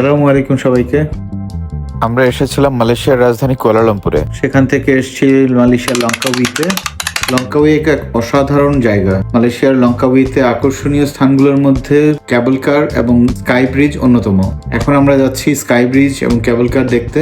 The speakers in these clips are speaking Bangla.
আসসালামু আলাইকুম সবাইকে। আমরা এসেছিলাম মালয়েশিয়ার রাজধানী কুয়ালালামপুরে। সেখান থেকে এসেছি মালয়েশিয়ার লঙ্কাউইতে লঙ্কাউই এক এক অসাধারণ জায়গা। মালয়েশিয়ার লঙ্কাউইতে আকর্ষণীয় স্থানগুলোর মধ্যে ক্যাবল কার এবং স্কাই ব্রিজ অন্যতম। এখন আমরা যাচ্ছি স্কাই ব্রিজ এবং ক্যাবল কার দেখতে।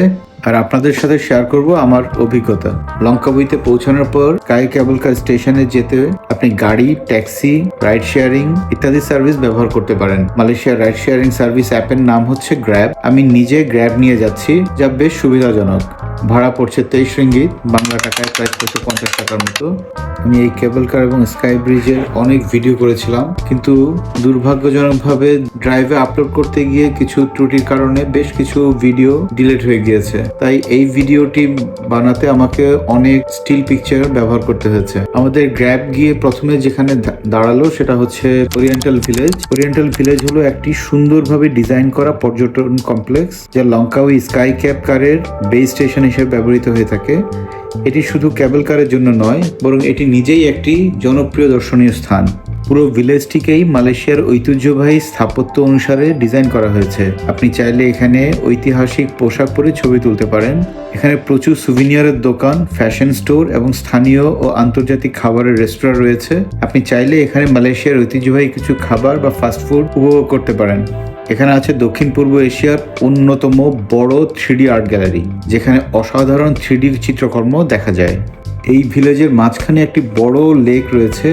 আর আপনাদের সাথে শেয়ার করব আমার অভিজ্ঞতা। লঙ্কা বইতে পৌঁছানোর পর কাই ক্যাবল কার স্টেশনে যেতে আপনি গাড়ি, ট্যাক্সি রাইড শেয়ারিং ইত্যাদি সার্ভিস ব্যবহার করতে পারেন। মালয়েশিয়ার রাইড শেয়ারিং সার্ভিস অ্যাপের নাম হচ্ছে গ্র্যাব আমি নিজে গ্র্যাব নিয়ে যাচ্ছি, যা বেশ সুবিধাজনক। ভাড়া পড়ছে তেইশ রিঙ্গিত, বাংলা টাকায় প্রায় ছশো পঞ্চাশ টাকার মতো। আমি এই কেবল কার এবং স্কাই ব্রিজের অনেক ভিডিও করেছিলাম, কিন্তু দুর্ভাগ্যজনকভাবে ড্রাইভে আপলোড করতে গিয়ে কিছু ত্রুটির কারণে বেশ কিছু ভিডিও ডিলিট হয়ে গিয়েছে। তাই এই ভিডিওটি বানাতে আমাকে অনেক স্টিল পিকচার ব্যবহার করতে হয়েছে। আমাদের গ্র্যাব গিয়ে প্রথমে যেখানে দাঁড়াল সেটা হচ্ছে ওরিয়েন্টাল ভিলেজ ওরিয়েন্টাল ভিলেজ হলো একটি সুন্দরভাবে ডিজাইন করা পর্যটন কমপ্লেক্স যা লঙ্কাউই স্কাই ক্যাব কারের বেস স্টেশন হিসেবে ব্যবহৃত হয়ে থাকে। এটি শুধু ক্যাবল কারের জন্য নয়, বরং এটি নিজেই একটি জনপ্রিয় দর্শনীয় স্থান। পুরো ভিলেজটিকেই মালয়েশিয়ার ঐতিহ্যবাহী স্থাপত্য অনুসারে ডিজাইন করা হয়েছে। আপনি চাইলে এখানে ঐতিহাসিক পোশাক পরে ছবি তুলতে পারেন। এখানে প্রচুর সুভিনিয়ারের দোকান ফ্যাশন স্টোর এবং স্থানীয় ও আন্তর্জাতিক খাবারের রেস্টুরেন্ট রয়েছে। আপনি চাইলে এখানে মালয়েশিয়ার ঐতিহ্যবাহী কিছু খাবার বা ফাস্টফুড উপভোগ করতে পারেন। এখানে আছে দক্ষিণ পূর্ব এশিয়ার অন্যতম বড় থ্রিডি আর্ট গ্যালারি, যেখানে অসাধারণ থ্রিডি চিত্রকর্ম দেখা যায়। এই ভিলেজের মাঝখানে একটি বড় লেক রয়েছে,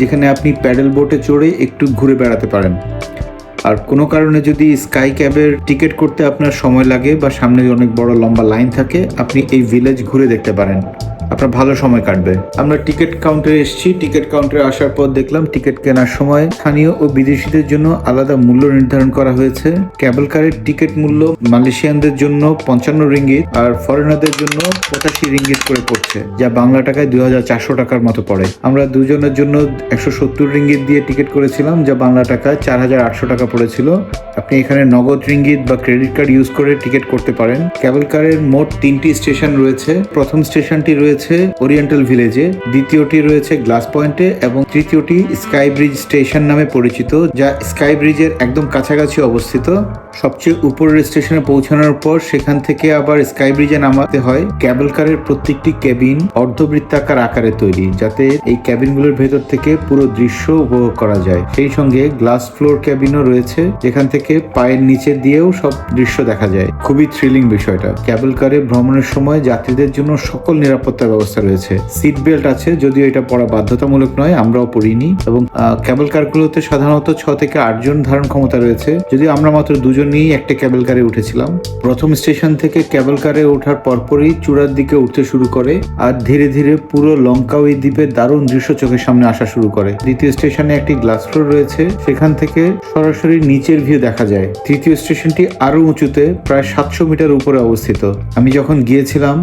যেখানে আপনি প্যাডেল বোটে চড়ে একটু ঘুরে বেড়াতে পারেন। আর কোনো কারণে যদি স্কাই ক্যাবের টিকিট করতে আপনার সময় লাগে বা সামনে অনেক বড় লম্বা লাইন থাকে, আপনি এই ভিলেজ ঘুরে দেখতে পারেন। আপনার ভালো সময় কাটবে। আমরা টিকিট কাউন্টারে এসেছি। টিকিট কাউন্টারে আসার পর দেখলাম টিকিট কেনার সময় স্থানীয় ও বিদেশিদের জন্য আলাদা মূল্য নির্ধারণ করা হয়েছে। ক্যাবল কারের টিকিট মূল্য মালয়েশিয়ানদের জন্য পঞ্চান্ন রিঙ্গিত আর ফরেনারদের জন্য পঁচাশি রিঙ্গিত করে পড়ছে, যা বাংলা টাকায় দুই হাজার চারশো টাকার মতো পড়ে। আমরা দুজনের জন্য একশো সত্তর রিঙ্গিত দিয়ে টিকিট করেছিলাম, যা বাংলা টাকায় চার হাজার আটশো টাকা পড়েছিল। আপনি এখানে নগদ রিঙ্গিত বা ক্রেডিট কার্ড ইউজ করে টিকিট করতে পারেন। ক্যাবল কারের মোট তিনটি স্টেশন রয়েছে। প্রথম স্টেশনটি রয়েছে ওরিয়েন্টাল ভিলেজে দ্বিতীয়টি রয়েছে গ্লাস পয়েন্টে এবং তৃতীয়টি স্কাই ব্রিজ স্টেশন নামে পরিচিত, যা স্কাই ব্রিজের একদম কাছাকাছি অবস্থিত। সবচেয়ে উপরের স্টেশনে পৌঁছানোর পর সেখান থেকে আবার স্কাই ব্রিজে নামাতে হয়। ক্যাবল কারের প্রত্যেকটি কেবিন অর্ধবৃত্তাকার আকারে তৈরি, যাতে এই ক্যাবিনগুলোর ভেতর থেকে পুরো দৃশ্য উপভোগ করা যায়। সেই সঙ্গে গ্লাস ফ্লোর ক্যাবিনও রয়েছে, যেখান থেকে পায়ের নিচে দিয়েও সব দৃশ্য দেখা যায়। খুবই থ্রিলিং বিষয়টা। ক্যাবল কারে ভ্রমণের সময় যাত্রীদের জন্য সকল নিরাপত্তা ব্যবস্থা রয়েছে। সিট বেল্ট আছে, যদিও এটা পড়া বাধ্যতামূলক নয়, আমরাও পড়িনি এবং ক্যাবল কারগুলোতে সাধারণত ছ থেকে আটজন ধারণ ক্ষমতা রয়েছে। যদিও আমরা মাত্র দুজনেই একটা ক্যাবল কারে উঠেছিলাম। প্রথম স্টেশন থেকে ক্যাবল কারে ওঠার পরপরই চূড়ার দিকে উঠতে শুরু করে, আর ধীরে ধীরে পুরো লঙ্কাওই দ্বীপের দারুণ দৃশ্য চোখের সামনে আসা শুরু করে। দ্বিতীয় স্টেশনে একটি গ্লাস ফ্লোর রয়েছে, সেখান থেকে সরাসরি নিচের ভিউ দেখা যায়। তৃতীয় স্টেশনটি আরও উঁচুতে, প্রায় সাতশো মিটার উপরে অবস্থিত। আমি যখন গিয়েছিলাম,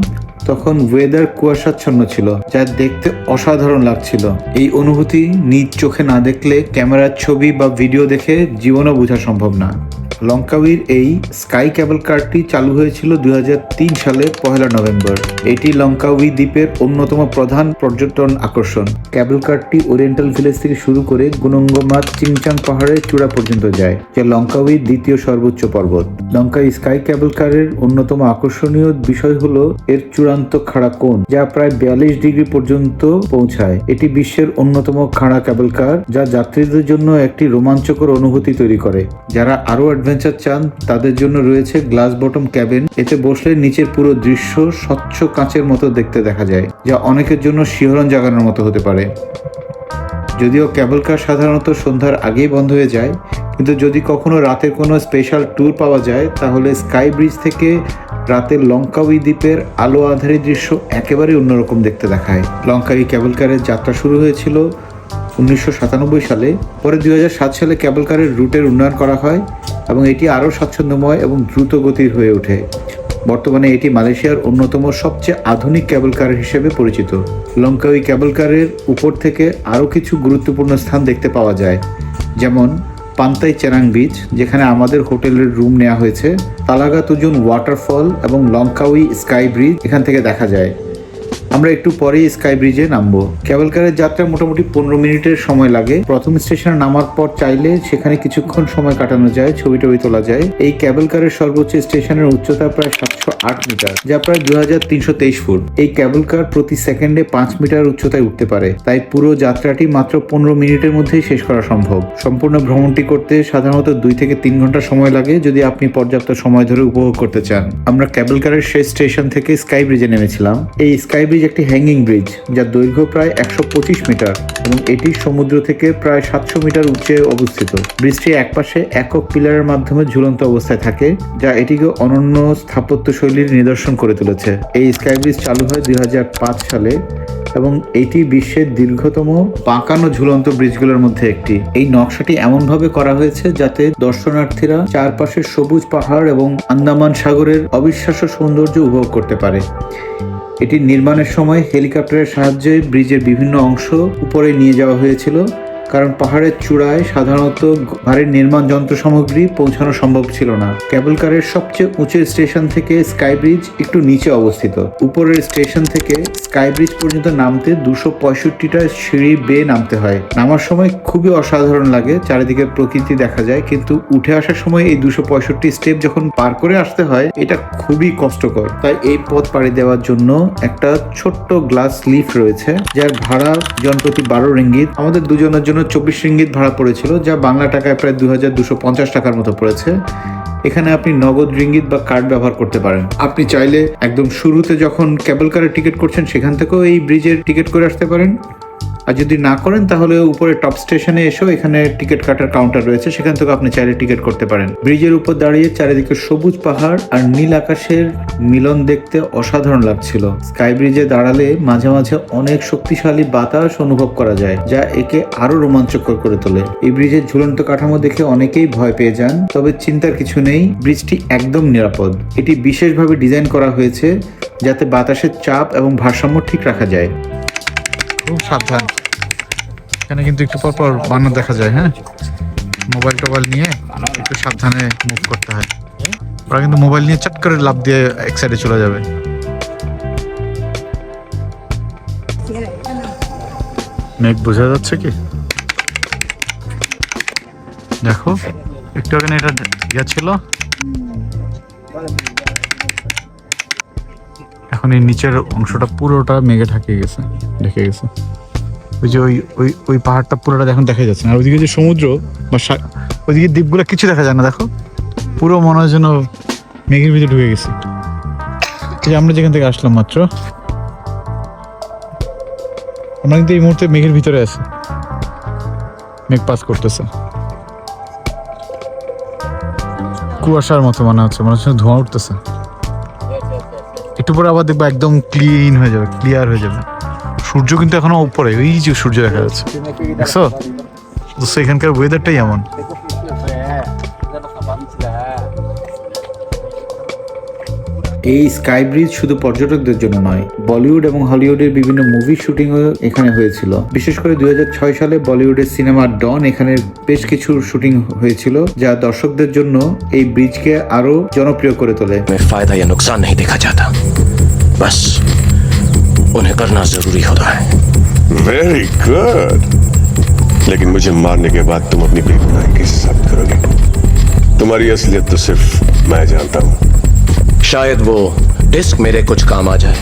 তখন ওয়েদার কুয়াশাচ্ছন্ন ছিল, যা দেখতে অসাধারণ লাগছিল। এই অনুভূতি নিজ চোখে না দেখলে ক্যামেরার ছবি বা ভিডিও দেখে জীবনও বোঝা সম্ভব না। লঙ্কাউইর এই স্কাই ক্যাবল কারটি চালু হয়েছিল দুই সালে পহেলা নভেম্বর। এটি লঙ্কাউই দ্বীপের অন্যতম প্রধান পর্যটন আকর্ষণ। ক্যাবল কারটি ওরিয়েন্টাল ভিলেজ থেকে শুরু করে গুনঙ্গমাত চিংচাং পাহাড়ের চূড়া পর্যন্ত যায়, যা লঙ্কাউইর দ্বিতীয় সর্বোচ্চ পর্বত। লঙ্কাই স্কাই ক্যাবল কারের অন্যতম আকর্ষণীয় বিষয় হলো এর চূড়ান্ত খাড়া কোণ, যা প্রায় বিয়াল্লিশ ডিগ্রি পর্যন্ত পৌঁছায়। এটি বিশ্বের অন্যতম খাড়া ক্যাবল কার, যা যাত্রীদের জন্য একটি রোমাঞ্চকর অনুভূতি তৈরি করে। যারা আরও অ্যাডভেঞ্চার চান, তাদের জন্য রয়েছে গ্লাস বটম ক্যাবিন। এতে বসলে নিচের পুরো দৃশ্য স্বচ্ছ কাঁচের মতো দেখতে দেখা যায়, যা অনেকের জন্য শিহরণ জাগানোর মতো হতে পারে। যদিও ক্যাবল কার সাধারণত সন্ধ্যার আগেই বন্ধ হয়ে যায়, কিন্তু যদি কখনো রাতের কোনো স্পেশাল ট্যুর পাওয়া যায়, তাহলে স্কাই ব্রিজ থেকে রাতের লঙ্কাউই দ্বীপের আলো আধারী দৃশ্য একেবারে অন্যরকম দেখতে দেখায়। লঙ্কাউই ক্যাবল কারের যাত্রা শুরু হয়েছিল উনিশশো সাতানব্বই সালে, পরে দুই হাজার সাত সালে ক্যাবল কারের রুটের উন্নয়ন করা হয় এবং এটি আরও স্বাচ্ছন্দ্যময় এবং দ্রুত গতির হয়ে ওঠে। বর্তমানে এটি মালয়েশিয়ার অন্যতম সবচেয়ে আধুনিক ক্যাবল কার হিসেবে পরিচিত। লঙ্কাউই ক্যাবল কারের উপর থেকে আরও কিছু গুরুত্বপূর্ণ স্থান দেখতে পাওয়া যায়। যেমন পান্তাই চেরাং বিচ, যেখানে আমাদের হোটেলের রুম নেওয়া হয়েছে, তালাগা তুজুন ওয়াটারফল এবং লঙ্কাউই স্কাই ব্রিজ এখান থেকে দেখা যায়। আমরা একটু পরেই স্কাই ব্রিজে নামবো। কেবল কারের যাত্রা মোটামুটি পনেরো মিনিটের সময় লাগে। প্রথম স্টেশনে নামার পর চাইলে সেখানে কিছুক্ষণ সময় কাটানো যায়, ছবি টবি তোলা যায়। এই কেবল কারের সর্বোচ্চ স্টেশনের উচ্চতা প্রায় সাতশো আট মিটার, যা প্রায় দু হাজার তিনশো তেইশ ফুট। এই কেবল কার প্রতি সেকেন্ডে পাঁচ মিটার উচ্চতায় উঠতে পারে। তাই পুরো যাত্রাটি মাত্র পনেরো মিনিটের মধ্যেই শেষ করা সম্ভব। সম্পূর্ণ ভ্রমণটি করতে সাধারণত দুই থেকে তিন ঘণ্টা সময় লাগে যদি আপনি পর্যাপ্ত সময় ধরে উপভোগ করতে চান। আমরা কেবল কারের শেষ স্টেশন থেকে স্কাই ব্রিজে নেমেছিলাম। এই স্কাই ব্রিজ একটি হ্যাঙ্গিং ব্রিজ যার দৈর্ঘ্য প্রায় একশো পঁচিশ মিটার এবং এটি সমুদ্র থেকে প্রায় সাতশো মিটার উচ্চে অবস্থিত। ব্রিজটি একপাশে একক পিলারের মাধ্যমে ঝুলন্ত অবস্থায় থাকে, যা এটিকে অনন্য স্থাপত্য শৈলীর নিদর্শন করে তুলেছে। এই স্কাই ব্রিজ চালু হয় দুই হাজার পাঁচ সালে এবং এটি বিশ্বের দীর্ঘতম পাকানো ঝুলন্ত ব্রিজগুলোর মধ্যে একটি। এই নকশাটি এমনভাবে করা হয়েছে যাতে দর্শনার্থীরা চারপাশে সবুজ পাহাড় এবং আন্দামান সাগরের অবিশ্বাস্য সৌন্দর্য উপভোগ করতে পারে। এটি নির্মাণের সময় হেলিকপ্টারের সাহায্যে ব্রিজের বিভিন্ন অংশ উপরে নিয়ে যাওয়া হয়েছিল। কারণ পাহাড়ের চূড়ায় সাধারণত ভারী নির্মাণ যন্ত্র সামগ্রী পৌঁছানো সম্ভব ছিল না। কেবল কারের সবচেয়ে উঁচু স্টেশন থেকে স্কাই ব্রিজ একটু নিচে অবস্থিত। উপরের স্টেশন থেকে স্কাই ব্রিজ পর্যন্ত নামতে দুশো পঁয়ষট্টিটা সিঁড়ি বেয়ে নামতে হয়। নামার সময় খুবই অসাধারণ লাগে, চারিদিকে প্রকৃতি দেখা যায়, কিন্তু উঠে আসার সময় এই দুশো পঁয়ষট্টি স্টেপ যখন পার করে আসতে হয়, এটা খুবই কষ্টকর। তাই এই পথ পাড়ি দেওয়ার জন্য একটা ছোট্ট গ্লাস লিফ রয়েছে, যার ভাড়া জনপ্রতি বারো রিঙ্গিত। আমাদের দুজনের জন্য চব্বিশ রিঙ্গিত ভাড়া পড়েছিল, যা বাংলা টাকায় প্রায় দু হাজার দুশো পঞ্চাশ টাকার মতো পড়েছে। এখানে আপনি নগদ রিঙ্গিত বা কার্ড ব্যবহার করতে পারেন। আপনি চাইলে একদম শুরুতে যখন কেবল কারের টিকিট করছেন, সেখান থেকেও এই ব্রিজের টিকিট করে আসতে পারেন। আর যদি না করেন, তাহলে উপরে টপ স্টেশনে এসেও এখানে টিকিট কাটার কাউন্টার রয়েছে। সেখান থেকে আপনি চাইলে টিকিট করতে পারেন। ব্রিজের উপর দাঁড়িয়ে চারিদিকে সবুজ পাহাড় আর নীল আকাশের মিলন দেখতে অসাধারণ লাগছিল। স্কাই ব্রিজে দাঁড়ালে মাঝে মাঝে অনেক শক্তিশালী বাতাস অনুভব করা যায়, যা একে আরও রোমাঞ্চকর করে তোলে। এই ব্রিজের ঝুলন্ত কাঠামো দেখে অনেকেই ভয় পেয়ে যান, তবে চিন্তার কিছু নেই ব্রিজটি একদম নিরাপদ। এটি বিশেষভাবে ডিজাইন করা হয়েছে যাতে বাতাসের চাপ এবং ভারসাম্য ঠিক রাখা যায়। খুব সাবধান। এখানে কিন্তু একটু পর পর বানর দেখা যায় হ্যাঁ? মোবাইল টোবাইল নিয়ে একটু সাবধানে মুভ করতে হয়। ওরা কিন্তু মোবাইল নিয়ে চট করে লাভ দিয়ে এক সাইডে চলে যাবে। মেঘ বোঝা যাচ্ছে কি? দেখো, একটু আগে এটা ইয়া ছিল এখন এই নিচের অংশটা পুরোটা মেঘে ঢাকে গেছে, ঢেকে গেছে। ওই যে ওই ওই ওই পাহাড়টা পুরোটা এখন দেখা যাচ্ছে না। ওইদিকে যে সমুদ্র বা ওইদিকে দ্বীপগুলো কিছু দেখা যায় না, দেখো। পুরো মনে হয় যেন মেঘের ভিতরে ঢুকে গেছে। আমরা যেখান থেকে আসলাম মাত্র, আমরা কিন্তু এই মুহূর্তে মেঘের ভিতরে আছি। মেঘ পাস করতেছে। কুয়াশার মতো মনে হচ্ছে মনে হচ্ছে ধোঁয়া উঠতেছে। একটু পরে আবার দেখব একদম ক্লিন হয়ে যাবে ক্লিয়ার হয়ে যাবে। সূর্য কিন্তু এখনও উপরে ওই যে সূর্য দেখা যাচ্ছে। দেখছ? সেখানকার ওয়েদারটাই এমন। এই স্কাই ব্রিজ শুধু পর্যটকদের জন্য নয় বলিউড এবং হলিউডের বিভিন্ন মুভি শুটিংও এখানে হয়েছিল বিশেষ করে দুই সালে বলিউডের সিনেমা ডন এখানে বেশ কিছু শুটিং হয়েছিল যা দর্শকদের জন্য এই ব্রিজকে আরো জনপ্রিয় করে তোলে में फायदा या नुकसान नहीं देखा जाता बस उन्हें करना जरूरी होता है वेरी गुड लेकिन मुझे मारने के बाद तुम अपनी बेगुनाही कैसे साबित करोगे तुम्हारी असलियत तो सिर्फ मैं जानता हूँ शायद वो डिस्क मेरे कुछ काम आ जाए।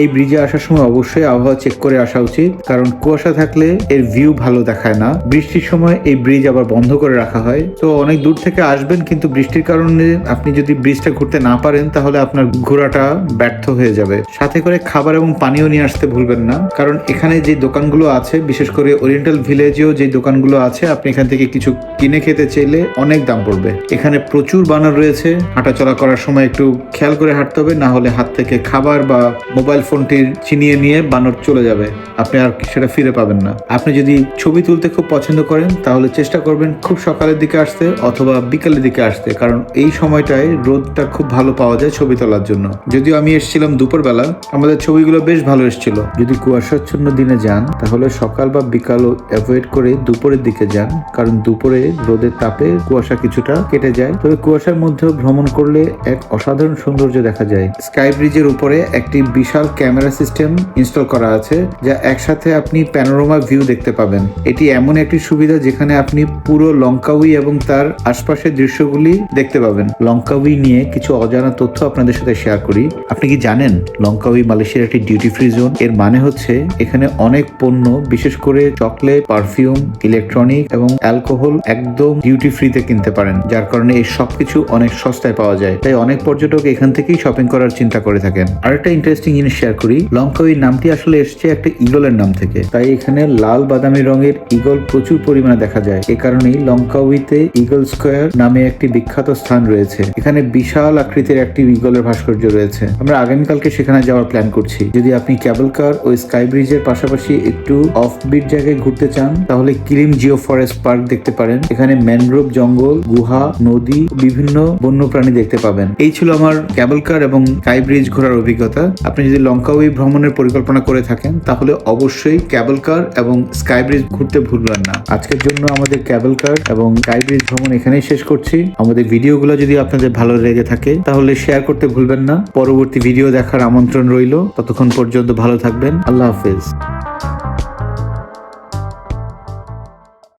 এই ব্রিজে আসার সময় অবশ্যই আবহাওয়া চেক করে আসা উচিত, কারণ কুয়াশা থাকলে এর ভিউ ভালো দেখায় না। বৃষ্টির সময় এই ব্রিজ আবার বন্ধ করে রাখা হয়। তো অনেক দূর থেকে আসবেন, কিন্তু বৃষ্টির কারণে আপনি যদি ব্রিজটা ঘুরতে না পারেন, তাহলে আপনার ঘোরাটা ব্যর্থ হয়ে যাবে। সাথে করে খাবার এবং পানীয় নিয়ে আসতে ভুলবেন না, কারণ এখানে যে দোকানগুলো আছে, বিশেষ করে ওরিয়েন্টাল ভিলেজেও যে দোকানগুলো আছে, আপনি এখান থেকে কিছু কিনে খেতে চাইলে অনেক দাম পড়বে। এখানে প্রচুর বানার রয়েছে, হাঁটাচলা করার সময় একটু খেয়াল করে হাঁটতে হবে, না হলে হাত থেকে খাবার বা মোবাইল ফোনটির ছিনিয়ে নিয়ে বানর চলে যাবে। আপনি আর সেটা ফিরে পাবেন না। আপনি যদি ছবি তুলতে খুব পছন্দ করেন, তাহলে চেষ্টা করবেন খুব সকালের দিকে আসতে অথবা বিকালের দিকে আসতে, কারণ এই সময়টায় রোদটা খুব ভালো পাওয়া যায় ছবি তোলার জন্য। যদিও আমি এসেছিলাম দুপুরবেলা, আমাদের ছবিগুলো বেশ ভালো এসেছিল। যদি কুয়াশাচ্ছন্ন দিনে যান, তাহলে সকাল বা বিকালও অ্যাভয়েড করে দুপুরের দিকে যান, কারণ দুপুরে রোদের তাপে কুয়াশা কিছুটা কেটে যায়। তবে কুয়াশার মধ্যেও ভ্রমণ করলে এক অসাধারণ সৌন্দর্য দেখা যায়। স্কাই ব্রিজের উপরে একটি বিশাল ক্যামেরা সিস্টেম ইনস্টল করা আছে, যা একসাথে আপনি প্যানোরোমা ভিউ দেখতে পাবেন। এটি এমন একটি সুবিধা যেখানে আপনি পুরো লঙ্কাউই এবং তার আশপাশের দৃশ্যগুলি দেখতে পাবেন। লঙ্কাউই নিয়ে কিছু অজানা তথ্য আপনাদের সাথে শেয়ার করি। আপনি কি জানেন লঙ্কাউই মালয়েশিয়ার একটি ডিউটি ফ্রি জোন এর মানে হচ্ছে এখানে অনেক পণ্য, বিশেষ করে চকলেট, পারফিউম ইলেকট্রনিক এবং অ্যালকোহল একদম ডিউটি ফ্রিতে কিনতে পারেন, যার কারণে এই সবকিছু অনেক সস্তায় পাওয়া যায়। তাই অনেক পর্যটক এখান থেকেই শপিং করার চিন্তা করে থাকেন। আরেকটা ইন্টারেস্টিং জিনিস শেয়ার করি। লঙ্কা লঙ্কাউই নামটি আসলে এসছে একটা ইগলের নাম থেকে। তাই এখানে লাল বাদামি রঙের ইগল প্রচুর পরিমাণে দেখা যায়। এ কারণেই লঙ্কাউইতে ইগল স্কোয়ার নামে একটি বিখ্যাত স্থান রয়েছে। এখানে বিশাল আকৃতির একটি ইগলের ভাস্কর্য রয়েছে। আমরা আগামীকালকে সেখানে যাওয়ার প্ল্যান করছি। যদি আপনি ক্যাবল কার ও স্কাই ব্রিজের পাশাপাশি একটু অফ বিট জায়গায় ঘুরতে চান, তাহলে কিলিম জিও ফরেস্ট পার্ক দেখতে পারেন। এখানে ম্যানগ্রোভ জঙ্গল, গুহা, নদী বিভিন্ন বন্যপ্রাণী দেখতে পাবেন। এই ছিল আমার ক্যাবল কার এবং স্কাই ব্রিজ ঘোরার অভিজ্ঞতা। আপনি যদি লঙ্কাউই ভ্রমণের পরিকল্পনা করে থাকেন, তাহলে অবশ্যই ক্যাবল কার এবং স্কাইব্রিজ ঘুরতে ভুলবেন না। আজকের জন্য আমাদের ক্যাবল কার এবং স্কাই ব্রিজ ভ্রমণ এখানেই শেষ করছি। আমাদের ভিডিওগুলো যদি আপনাদের ভালো লেগে থাকে, তাহলে শেয়ার করতে ভুলবেন না। পরবর্তী ভিডিও দেখার আমন্ত্রণ রইল। ততক্ষণ পর্যন্ত ভালো থাকবেন। আল্লাহ হাফেজ।